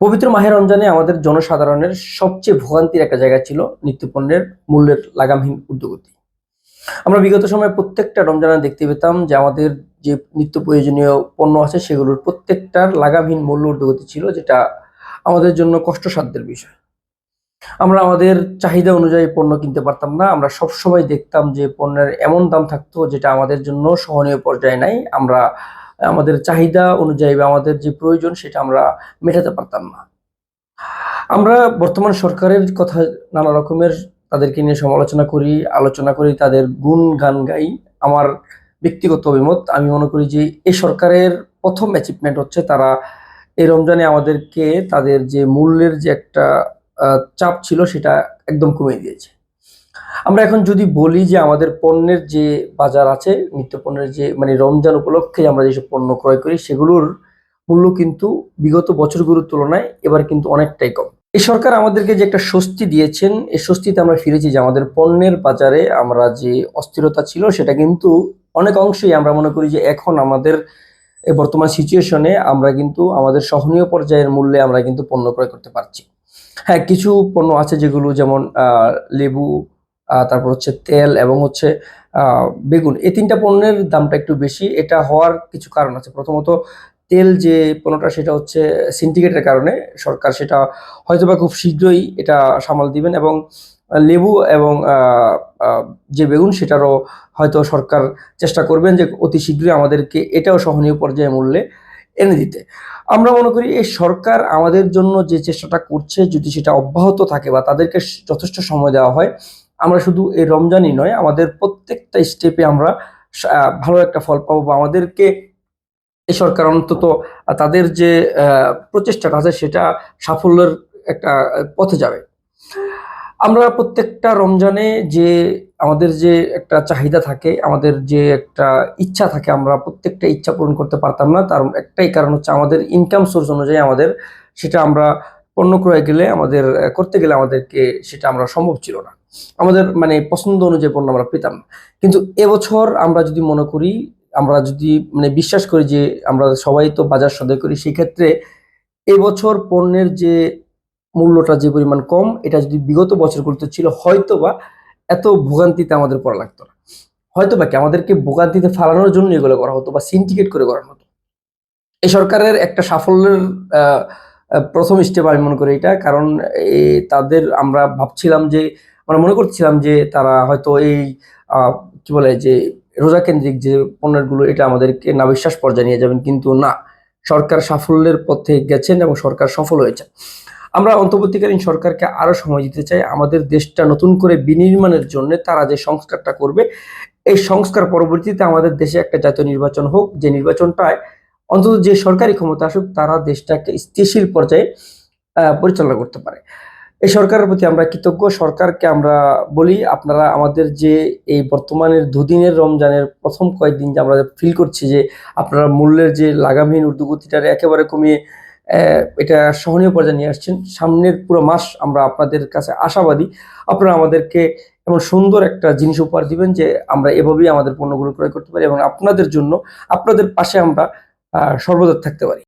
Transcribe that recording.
পবিত্র মাহের রমজানে আমাদের জনসাধারণের সবচেয়ে ভোগান্তির একটা জায়গা ছিল নিত্যপণ্যের মূল্যের লাগামহীন ঊর্ধ্বগতি আমরা বিগত সময়ে প্রত্যেকটা রমজানে দেখতে পেতাম যে আমাদের যে নিত্য প্রয়োজনীয় পণ্য আছে সেগুলোর প্রত্যেকটার লাগামহীন মূল্য ঊর্ধ্বগতি ছিল, যেটা আমাদের জন্য কষ্টসাধ্যের বিষয়। আমরা আমাদের চাহিদা অনুযায়ী পণ্য কিনতে পারতাম না, আমরা সবসময় দেখতাম যে পণ্যের এমন দাম থাকতো যেটা আমাদের জন্য সহনীয় পর্যায়ে নাই, আমরা আমাদের চাহিদা অনুযায়ী বা আমাদের যে প্রয়োজন সেটা আমরা মেটাতে পারতাম না। আমরা বর্তমান সরকারের কথা নানা রকমের তাদেরকে নিয়ে সমালোচনা করি, আলোচনা করি, তাদের গুণ গান গাই। আমার ব্যক্তিগত অভিমত, আমি মনে করি যে এই সরকারের প্রথম অ্যাচিভমেন্ট হচ্ছে তারা এই রমজানে আমাদেরকে তাদের যে মূল্যের যে একটা চাপ ছিল সেটা একদম কমিয়ে দিয়েছে। আমরা এখন যদি বলি যে আমাদের পণ্যের যে বাজার আছে, নিত্য পণ্যের যে মানে রমজান উপলক্ষে আমরা যেসব পণ্য ক্রয় করি, সেগুলোর মূল্য কিন্তু বিগত বছরগুলোর তুলনায় এবার কিন্তু অনেকটাই কম। এই সরকার আমাদেরকে যে একটা স্বস্তি দিয়েছেন এই স্বস্তিতে আমরা ফিরেছি যে আমাদের পণ্যের বাজারে আমরা যে অস্থিরতা ছিল, সেটা কিন্তু অনেক অংশেই আমরা মনে করি যে এখন আমাদের বর্তমান সিচুয়েশনে আমরা কিন্তু আমাদের সহনীয় পর্যায়ের মূল্যে আমরা কিন্তু পণ্য ক্রয় করতে পারছি। হ্যাঁ কিছু পণ্য আছে যেগুলো যেমন লেবু তারপর হচ্ছে তেল এবং হচ্ছে বেগুন। এই তিনটা পণ্যের দামটা একটু বেশি। এটা হওয়ার কিছু কারণ আছে। প্রথমত, তেল যে পণ্যটা, সেটা হচ্ছে সিন্ডিকেটের কারণে সরকার সেটা হয়তোবা খুব শীঘ্রই এটা সামাল দিবেন এবং লেবু এবং যে বেগুন, সেটারও হয়তো সরকার চেষ্টা করবেন যে অতি শীঘ্রই আমাদেরকে এটাও সহনীয় পর্যায়ে মূল্যে এনে দিতে। আমরা মনে করি, এই সরকার আমাদের জন্য যে চেষ্টাটা করছে, যদি সেটা অব্যাহত থাকে বা তাদেরকে যথেষ্ট সময় দেওয়া হয় আমরা শুধু এই রমজানই নয়, আমাদের প্রত্যেকটা স্টেপে আমরা ভালো একটা ফল পাবো বা আমাদেরকে এই সরকার অন্তত তাদের যে প্রচেষ্টাটা আছে সেটা সাফল্যের একটা পথে যাবে। আমরা প্রত্যেকটা রমজানে যে, আমাদের যে একটা চাহিদা থাকে, আমাদের যে একটা ইচ্ছা থাকে, আমরা প্রত্যেকটা ইচ্ছা পূরণ করতে পারতাম না। তার একটাই কারণ হচ্ছে আমাদের ইনকাম সোর্স অনুযায়ী আমাদের, সেটা আমরা পণ্য ক্রয় গেলে আমাদের করতে গেলে আমাদেরকে সেটা আমরা সম্ভব ছিল না। আমাদের মানে পছন্দ অনুযায়ী পণ্য আমরা পেতাম কিন্তু এবছর আমরা যদি মনে করি আমরা যদি মানে বিশ্বাস করি যে আমরা সবাই তো বাজার সদাই করি সেই ক্ষেত্রে এবছর পণ্যের যে মূল্যটা যে পরিমাণ কম এটা যদি বিগত বছরগুলোতে ছিল হয়তো বা এত ভোগান্তিতে আমাদের পড়া লাগতো না। হয়তো বা কি আমাদেরকে ভোগান্তিতে ফালানোর জন্য এগুলো করা হতো বা সিন্ডিকেট করে করানো হতো। এই সরকারের একটা সাফল্যের আহ, প্রথম স্টেপ আমি মনে করি এটা। কারণ তাদের আমরা ভাবছিলাম যে, আমরা মনে করছিলাম যে, তারা হয়তো এই কি বলে যে রোজা কেন্দ্রিক যে পণ্যগুলো, এটা আমাদেরকে না বিশ্বাস পর্যায়ে নিয়ে যাবেন। কিন্তু না, সরকার সাফল্যের পথে গেছেন এবং সরকার সফল হয়েছে আমরা অন্তর্বর্তীকালীন সরকারকে আরও সময় দিতে চাই। আমাদের দেশটা নতুন করে বিনির্মাণের জন্য তারা যে সংস্কারটা করবে, এই সংস্কার পরবর্তীতে আমাদের দেশে একটা জাতীয় নির্বাচন হোক। যে নির্বাচনটায় অন্তত যে সরকারি ক্ষমতা আসুক, তারা দেশটাকে স্থিতিশীল পর্যায়ে পরিচালনা করতে পারে। এই সরকারের প্রতি আমরা কৃতজ্ঞ। সরকারকে আমরা বলি, আপনারা আমাদের যে এই বর্তমানের দুদিনের রমজানের প্রথম কয়েকদিন যে আমরা ফিল করছি যে আপনারা মূল্যের যে লাগামহীন ঊর্ধ্বগতিটার একেবারে কমিয়ে এটা সহনীয় পর্যায়ে নিয়ে আসছেন। সামনের পুরো মাস আমরা আপনাদের কাছে আশাবাদী। আপনারা আমাদেরকে এমন সুন্দর একটা জিনিস উপহার দিবেন যে আমরা এভাবেই আমাদের পণ্যগুলো ক্রয় করতে পারি এবং আপনাদের জন্য, আপনাদের পাশে আমরা সর্বদা থাকতে পারি।